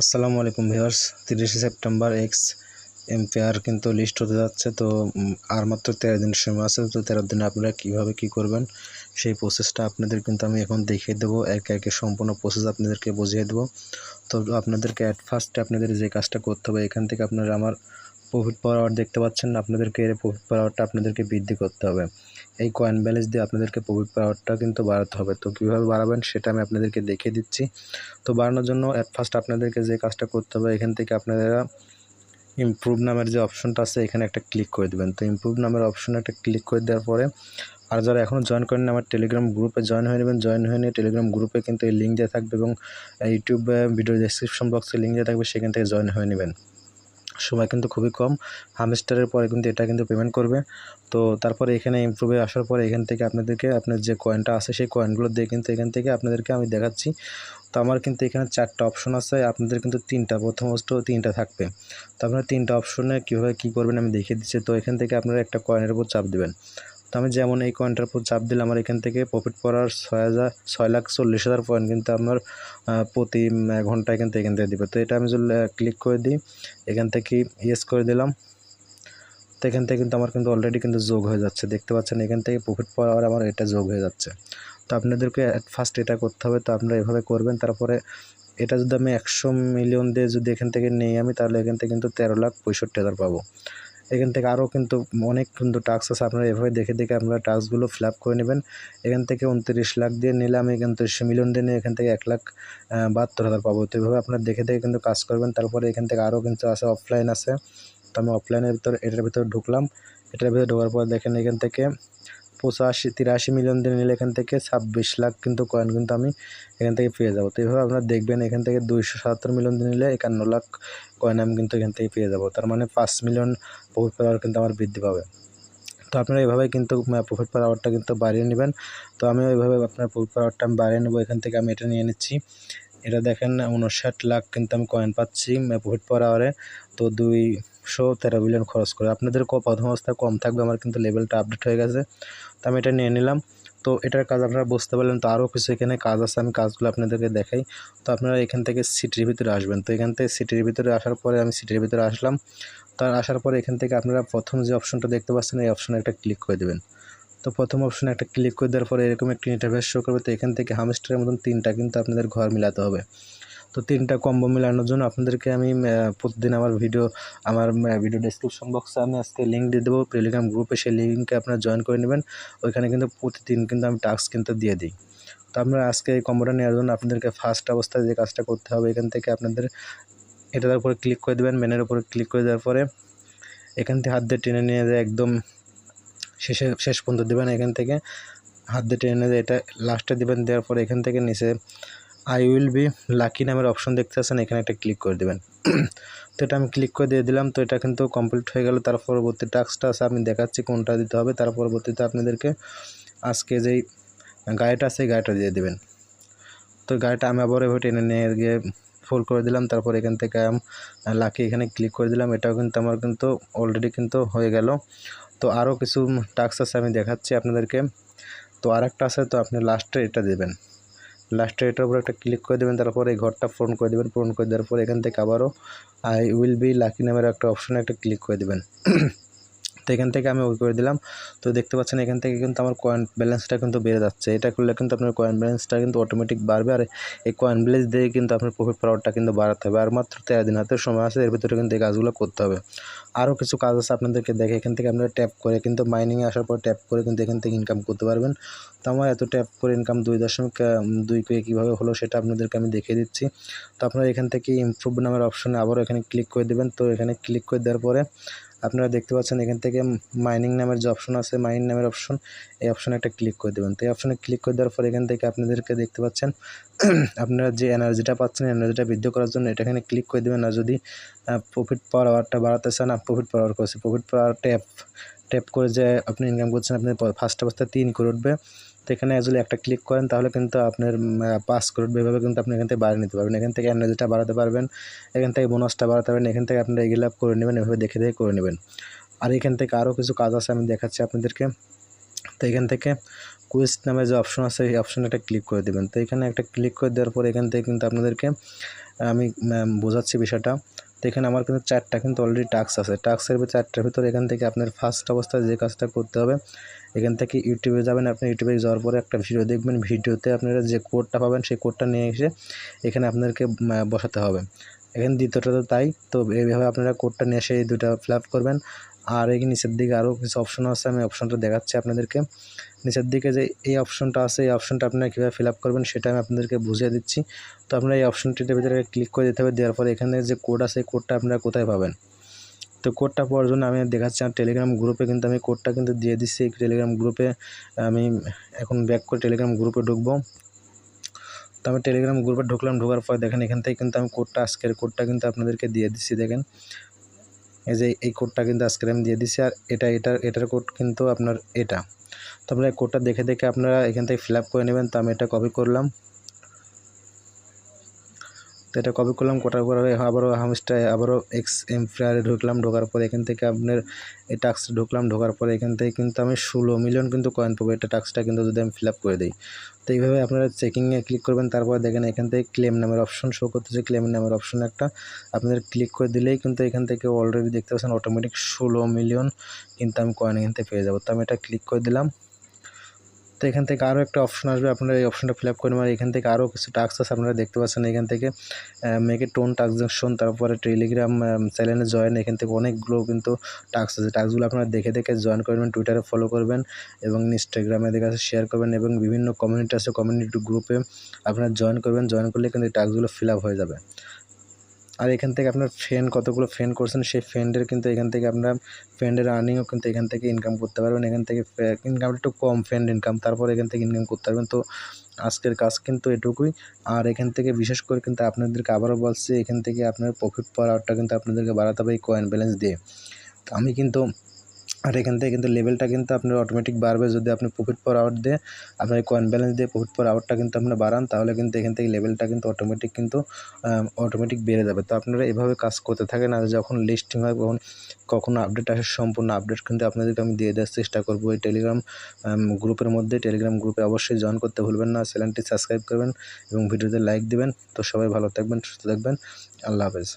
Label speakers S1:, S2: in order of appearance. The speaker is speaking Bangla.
S1: আসসালামু আলাইকুম ভিউয়ার্স, তিরিশে সেপ্টেম্বর এক্স এম্পেয়ার কিন্তু লিস্ট হতে যাচ্ছে, তো আর মাত্র তেরো দিন সময় আছে, তো তেরো দিনে আপনারা কীভাবে কি করবেন সেই প্রসেসটা আপনাদের কিন্তু আমি এখন দেখিয়ে দেবো, একে একে সম্পূর্ণ প্রসেস আপনাদেরকে বুঝিয়ে দেবো। তো আপনাদেরকে অ্যাট ফার্স্ট আপনাদের যে কাজটা করতে হবে, এখান থেকে আপনারা আমার প্রফিট পাওয়ার দেখতে পাচ্ছেন, আপনাদেরকে এর প্রফিট পাওয়ারটা আপনাদেরকে বৃদ্ধি করতে হবে। এই কয়েন ব্যালেন্স দিয়ে আপনাদেরকে প্রফিট পাওয়ারটা কিন্তু বাড়াতে হবে। তো কীভাবে বাড়াবেন সেটা আমি আপনাদেরকে দেখিয়ে দিচ্ছি। তো বাড়ানোর জন্য অ্যাট ফার্স্ট আপনাদেরকে যে কাজটা করতে হবে, এখান থেকে আপনারা ইমপ্রুভ নামের যে অপশনটা আছে, এখানে একটা ক্লিক করে দেবেন। তো ইমপ্রুভ নামের অপশনে একটা ক্লিক করে দেওয়ার পরে, আর যারা এখনও জয়েন করেন আমার টেলিগ্রাম গ্রুপে জয়েন হয়ে নেবেন। জয়েন হয়ে নিয়ে টেলিগ্রাম গ্রুপে কিন্তু এই লিঙ্ক দেওয়া থাকবে এবং ইউটিউবে ভিডিও ডেসক্রিপশন বক্সে লিঙ্ক দেওয়া থাকবে, সেখান থেকে জয়েন হয়ে নেবেন। সময় কিন্তু খুবই কম। হামস্টারের পরে কিন্তু এটা কিন্তু পেমেন্ট করবে। তো তারপরে এখানে ইমপ্রুভে আসার পরে এখান থেকে আপনাদেরকে আপনার যে কয়েনটা আছে সেই কয়েনগুলো দিয়ে কিন্তু এখান থেকে আপনাদেরকে আমি দেখাচ্ছি। তো আমার কিন্তু এখানে চারটা অপশন আছে। আপনাদের কিন্তু তিনটা, প্রথম প্রথমত তিনটা থাকবে। তো আপনারা তিনটা অপশনে কীভাবে কী করবেন আমি দেখিয়ে দিচ্ছি। তো এখান থেকে আপনারা একটা কয়েনের উপর চাপ দেবেন। তো আমি যেমন এই কয়েনটার উপর চাপ দিলে আমার এখান থেকে প্রফিট পড়ার ছয় হাজার ছয় লাখ চল্লিশ হাজার পয়েন্ট কিন্তু আহ, প্রতি ঘন্টায় কিন্তু এখান থেকে দেবে। তো এটা আমি যদি ক্লিক করে দিই এখান থেকে ইয়েস করে দিলাম। তো এখান থেকে কিন্তু আমার কিন্তু অলরেডি কিন্তু যোগ হয়ে যাচ্ছে। দেখতে পাচ্ছেন এখান থেকে প্রফিট পাওয়ার আমার এটা যোগ হয়ে যাচ্ছে। তো আপনাদেরকে ফার্স্ট এটা করতে হবে তো আপনারা এভাবে করবেন। তারপরে এটা যদি আমি একশো মিলিয়ন দিয়ে যদি এখান থেকে নেই আমি তাহলে এখান থেকে কিন্তু তেরো লাখ পঁয়ষট্টি হাজার পাবো। এখান থেকে আরও কিন্তু অনেক কিন্তু টাস্ক আছে। আপনারা এভাবে দেখে দেখে আপনারা টাস্কগুলো ফিল আপ করে নেবেন। এখান থেকে উনত্রিশ লাখ দিয়ে নিলে আমি কিন্তু মিলিয়ন দিয়ে এখান থেকে এক লাখ বাহাত্তর হাজার পাবো। তো এভাবে আপনারা দেখে দেখে কিন্তু কাজ করবেন। তারপরে এখান থেকে আরও কিন্তু আছে অফলাইন আছে। তো আমি অফলাইনের ভিতরে, এটার ভিতরে ঢুকলাম। এটার ভিতরে ঢোকার পর দেখেন এখান থেকে পঁচাশি, তিরাশি মিলিয়ন দিয়ে নিলে এখান থেকে ছাব্বিশ লাখ কিন্তু কয়েন কিন্তু আমি এখান থেকে পেয়ে যাব। তো এইভাবে আপনারা দেখবেন এখান থেকে দুইশো সাতাত্তর মিলিয়ন দিয়ে নিলে একান্ন লাখ কয়েন আমি কিন্তু এখান থেকে পেয়ে যাব। তার মানে পাঁচ মিলিয়ন প্রফিট পাওয়ার কিন্তু আমার বৃদ্ধি পাবে। তো আপনারা এইভাবে কিন্তু প্রফিট পাওয়ারটা কিন্তু বাড়িয়ে নেবেন। তো আমি এইভাবে আপনার প্রফিট পাওয়ারটা আমি বাড়িয়ে নেব। এখান থেকে আমি এটা নিয়ে নিচ্ছি। এটা দেখেন, উনষাট লাখ কিন্তু আমি কয়েন পাচ্ছি প্রফিট পার আওয়ারে তো দুইশো তেরো বিলিয়ন খরচ করে। আপনাদের প্রথম অবস্থায় কম থাকবে, আমার কিন্তু লেভেলটা আপডেট হয়ে গেছে। তো আমি এটা নিয়ে নিলাম। তো এটার কাজ আপনারা বুঝতে পারলেন। তো আরও কিছু এখানে কাজ আছে, আমি কাজগুলো আপনাদেরকে দেখাই। তো আপনারা এখান থেকে সিটির ভিতরে আসবেন। তো এখান থেকে সিটির ভিতরে আসার পরে আমি সিটির ভিতরে আসলাম। তার আসার পরে এখান থেকে আপনারা প্রথম যে অপশনটা দেখতে পাচ্ছেন, এই অপশনে একটা ক্লিক করে দেবেন। তো প্রথম অপশনে একটা ক্লিক করে দেওয়ার পরে এরকম একটি ইন্টারভেস শো করবে, তো এখান থেকে হামস্টারের মতন তিনটা কিন্তু আপনাদের ঘর মিলাতে হবে। তো তিনটা কম্বো মেলানোর জন্য আপনাদেরকে আমি প্রতিদিন আমার ভিডিও আমার ভিডিও ডেসক্রিপশন বক্সে আমি আজকে লিঙ্ক দিয়ে দেবো। টেলিগ্রাম গ্রুপে সেই লিঙ্কে আপনারা জয়েন করে নেবেন। ওইখানে কিন্তু প্রতিদিন কিন্তু আমি টাস্ক কিন্তু দিয়ে দিই। তো আপনারা আজকে এই কম্বোটা নেওয়ার জন্য আপনাদেরকে ফার্স্ট অবস্থায় যে কাজটা করতে হবে, এখান থেকে আপনাদের এটার উপরে ক্লিক করে দেবেন। মেনের উপরে ক্লিক করে দেওয়ার পরে এখান থেকে হাত দিয়ে টেনে নিয়ে যায় একদম শেষে, শেষ পর্যন্ত দেবেন এখান থেকে। হাত দিয়ে টেনে এটা লাস্টে দেবেন, দেওয়ার পরে এখান থেকে নিচে আই উইল বি লাকি নামের অপশন দেখতে পাচ্ছেন এখানে একটা ক্লিক করে দেবেন। তো এটা আমি ক্লিক করে দিয়ে দিলাম, তো এটা কিন্তু কমপ্লিট হয়ে গেল। তার পরবর্তী টাস্কটা আছে আমি দেখাচ্ছি কোনটা দিতে হবে। তার পরবর্তীতে আপনাদেরকে আজকে যেই গাড়িটা আছে গাড়িটা দিয়ে দেবেন। তো গাড়িটা আমি আবার এভাবে টেনে নিয়ে গিয়ে ফোল্ড করে দিলাম, তারপর এখান থেকে আমি লাকি এখানে ক্লিক করে দিলাম। এটাও কিন্তু আমার কিন্তু অলরেডি কিন্তু হয়ে গেল। তো আরও কিছু টাস্ক আছে আমি দেখাচ্ছি আপনাদেরকে। তো আর একটা আছে, তো আপনি লাস্টে এটা দেবেন। লাস্টে এটার উপর একটা ক্লিক করে দেবেন, তারপর এই ঘরটা পূরণ করে দেবেন, পূরণ করে দেওয়ার পর এখান থেকে আবারও আই উইল বি লাকি নামের একটা অপশানে একটা ক্লিক করে দেবেন। তো এখান থেকে আমি ওই করে দিলাম। তো দেখতে পাচ্ছেন এখান থেকে কিন্তু আমার কয়েন ব্যালেন্সটা কিন্তু বেড়ে যাচ্ছে। এটা করলে কিন্তু আপনার কয়েন ব্যালেন্সটা কিন্তু অটোমেটিক বাড়বে আর এই কয়েন ব্যালেন্স দিয়ে কিন্তু আপনার প্রফিট পাওয়ারটা কিন্তু বাড়াতে হবে। আর মাত্র তেরো দিন হাতে সময় আছে, এর ভিতরে কিন্তু এই কাজগুলো করতে হবে। আরও কিছু কাজ আছে আপনাদেরকে দেখে এখান থেকে আপনারা ট্যাপ করে কিন্তু মাইনিংয়ে আসার পর ট্যাপ করে কিন্তু এখান থেকে ইনকাম করতে পারবেন। তো আমার এত ট্যাপ করে ইনকাম দুই দশমিক দুই কে কীভাবে হলো সেটা আপনাদেরকে আমি দেখিয়ে দিচ্ছি। তো আপনারা এখান থেকে ইমপ্রুভ নামের অপশনে আবারও এখানে ক্লিক করে দেবেন। তো এখানে ক্লিক করে দেওয়ার পরে আপনারা দেখতে পাচ্ছেন এখান থেকে মাইনিং নামের যে অপশন আছে মাইনিং নামের অপশন এই অপশনে একটা ক্লিক করে দেবেন। তো এই অপশনে ক্লিক করে দেওয়ার পর এখান থেকে আপনাদেরকে দেখতে পাচ্ছেন, আপনারা যে এনার্জিটা পাচ্ছেন এনার্জিটা বৃদ্ধি করার জন্য এটা এখানে ক্লিক করে দেবেন। আর যদি প্রফিট পাওয়ার আওয়ারটা বাড়াতে চান প্রফিট পাওয়ার করছে। প্রফিট পাওয়ার ট্যাপ ট্যাপ করে যে আপনি ইনকাম করছেন, আপনি ফার্স্ট অবস্থায় তিন করে উঠবে। তো এখানে যদি একটা ক্লিক করেন, তাহলে কিন্তু আপনার পাস করে উঠবে এভাবে কিন্তু আপনি এখান থেকে বাড়িয়ে নিতে পারবেন। এখান থেকে এনার্জিটা বাড়াতে পারবেন, এখান থেকে বোনাসটা বাড়াতে পারবেন, এখান থেকে আপনারা এগুলো করে নেবেন, এভাবে দেখে দেখে করে নেবেন। আর এখান থেকে আরও কিছু কাজ আছে আমি দেখাচ্ছি আপনাদেরকে। তো এখান থেকে কুইজ নামে যে অপশন আছে, এই অপশনে একটা ক্লিক করে দেবেন। তো এখানে একটা ক্লিক করে দেওয়ার পর এখান থেকে কিন্তু আপনাদেরকে, আমি বোঝাচ্ছি বিষয়টা। তো এখানে আমার কিন্তু চারটা কিন্তু অলরেডি টাস্ক আছে। টাস্কের চারটার ভিতরে এখান থেকে আপনার ফার্স্ট অবস্থায় যে কাজটা করতে হবে, এখান থেকে ইউটিউবে যাবেন, আপনি ইউটিউবে যাওয়ার পরে একটা ভিডিও দেখবেন। ভিডিওতে আপনারা যে কোডটা পাবেন, সেই কোডটা নিয়ে এসে এখানে আপনাদেরকে বসাতে হবে। এখানে দ্বিতীয়টা তো তাই, তো এইভাবে আপনারা কোডটা নিয়ে এসে এই দুটা ফিল করবেন। আর এই নিচের দিকে আরও কিছু অপশন আছে, আমি অপশনটা দেখাচ্ছি আপনাদেরকে। নিচের দিকে যে এই অপশনটা আছে, এই অপশনটা আপনারা কীভাবে ফিল আপ করবেন সেটা আমি আপনাদেরকে বুঝিয়ে দিচ্ছি। তো আপনারা এই অপশনটির ভিতরে ক্লিক করে দিতে হবে, দেওয়ার পরে এখানে যে কোড আছে, এই কোডটা আপনারা কোথায় পাবেন? তো কোডটা পাওয়ার জন্য আমি দেখাচ্ছি আমার টেলিগ্রাম গ্রুপে কিন্তু আমি কোডটা কিন্তু দিয়ে দিচ্ছি। এই টেলিগ্রাম গ্রুপে আমি এখন ব্যাক করে টেলিগ্রাম গ্রুপে ঢুকবো। তো আমি টেলিগ্রাম গ্রুপে ঢুকলাম, ঢোকার পর দেখেন এখান থেকে কিন্তু আমি কোডটা আজকের কোডটা কিন্তু আপনাদেরকে দিয়ে দিচ্ছি, দেখেন। এই যে এই কোডটা কিন্তু আজকের আমি দিয়ে দিচ্ছি আর এটা, এটার এটার কোড কিন্তু আপনার এটা। তো আপনারা কোডটা দেখে দেখে আপনারা এখান থেকে ফিল করে নেবেন। তো আমি এটা কপি করলাম। তো এটা কপি করলাম করার পরে আবারও হামস্টায় আবারও এক্স এমফ্রায়ারে ঢুকলাম। ঢোকার পরে এখান থেকে আপনার এই টাস্কে ঢুকলাম। ঢোকার পরে এখান থেকে কিন্তু আমি ষোলো মিলিয়ন কিন্তু কয়েন পাবো। এটা টাস্কটা কিন্তু যদি আমি ফিল করে দিই। তো এইভাবে আপনারা চেকিংয়ে ক্লিক করবেন। তারপরে দেখেন এখান থেকে ক্লেম নামের অপশন শো করতেছে। ক্লেম নামের অপশন একটা আপনাদের ক্লিক করে দিলেই কিন্তু এখান থেকে অলরেডি দেখতে পাচ্ছেন অটোমেটিক ষোলো মিলিয়ন কিন্তু আমি কয়েন এখান থেকে পেয়ে যাব। তো আমি এটা ক্লিক করে দিলাম। তো এখান থেকে আরও একটা অপশন আসবে। আপনারা এই অপশনটা ফিল আপ করে নেবেন। এখান থেকে আরও কিছু টাস্ক আছে, আপনারা দেখতে পাচ্ছেন এখান থেকে মেকে টোন ট্রানজাকশন তারপরে টেলিগ্রাম চ্যানেলে জয়েন এখান থেকে অনেকগুলো কিন্তু টাস্ক আছে। টাস্কগুলো আপনারা দেখে দেখে জয়েন করবেন টুইটারে ফলো করবেন এবং ইনস্টাগ্রামে দেখে শেয়ার করবেন এবং বিভিন্ন কমিউনিটি আছে কমিউনিটি গ্রুপে আপনারা জয়েন করবেন। জয়েন করলে কিন্তু এই টাস্কগুলো ফিল আপ হয়ে যাবে। আর এখান থেকে আপনার ফ্রেন্ড কতগুলো ফ্রেন্ড করছেন, সেই ফ্রেন্ডের কিন্তু এখান থেকে আপনার ফ্রেন্ডের আর্নিংও কিন্তু এখান থেকে ইনকাম করতে পারবেন। এখান থেকে ইনকাম একটু কম ফ্রেন্ড ইনকাম তারপর এখান থেকে ইনকাম করতে পারবেন। তো আজকের কাজ কিন্তু এটুকুই। আর এখান থেকে বিশেষ করে কিন্তু আপনাদেরকে আবারও বলছি, এখান থেকে আপনার প্রফিট পাওয়ার আউটটা কিন্তু আপনাদেরকে বাড়াতে হবে এই কয়েন ব্যালেন্স দিয়ে। আমি কিন্তু আর এখান থেকে কিন্তু লেভেলটা কিন্তু আপনার অটোমেটিক বাড়বে যদি আপনি প্রফিট পর আউট দিয়ে আপনার কয়েন ব্যালেন্স দিয়ে প্রফিট পর আউটটা কিন্তু আপনার বাড়ান, তাহলে কিন্তু এখান থেকে লেভেলটা কিন্তু অটোমেটিক কিন্তু অটোমেটিক বেড়ে যাবে। তো আপনারা এভাবে কাজ করতে থাকেন আর যখন লিস্টিং হয় তখন কখনো আপডেট আসে সম্পূর্ণ আপডেট কিন্তু আপনাদেরকে আমি দিয়ে দেওয়ার চেষ্টা করব। এই টেলিগ্রাম গ্রুপের মধ্যে টেলিগ্রাম গ্রুপে অবশ্যই জয়েন করতে ভুলবেন না। চ্যানেলটি সাবস্ক্রাইব করবেন এবং ভিডিওতে লাইক দেবেন। তো সবাই ভালো থাকবেন, সুস্থ থাকবেন। আল্লাহ হাফেজ।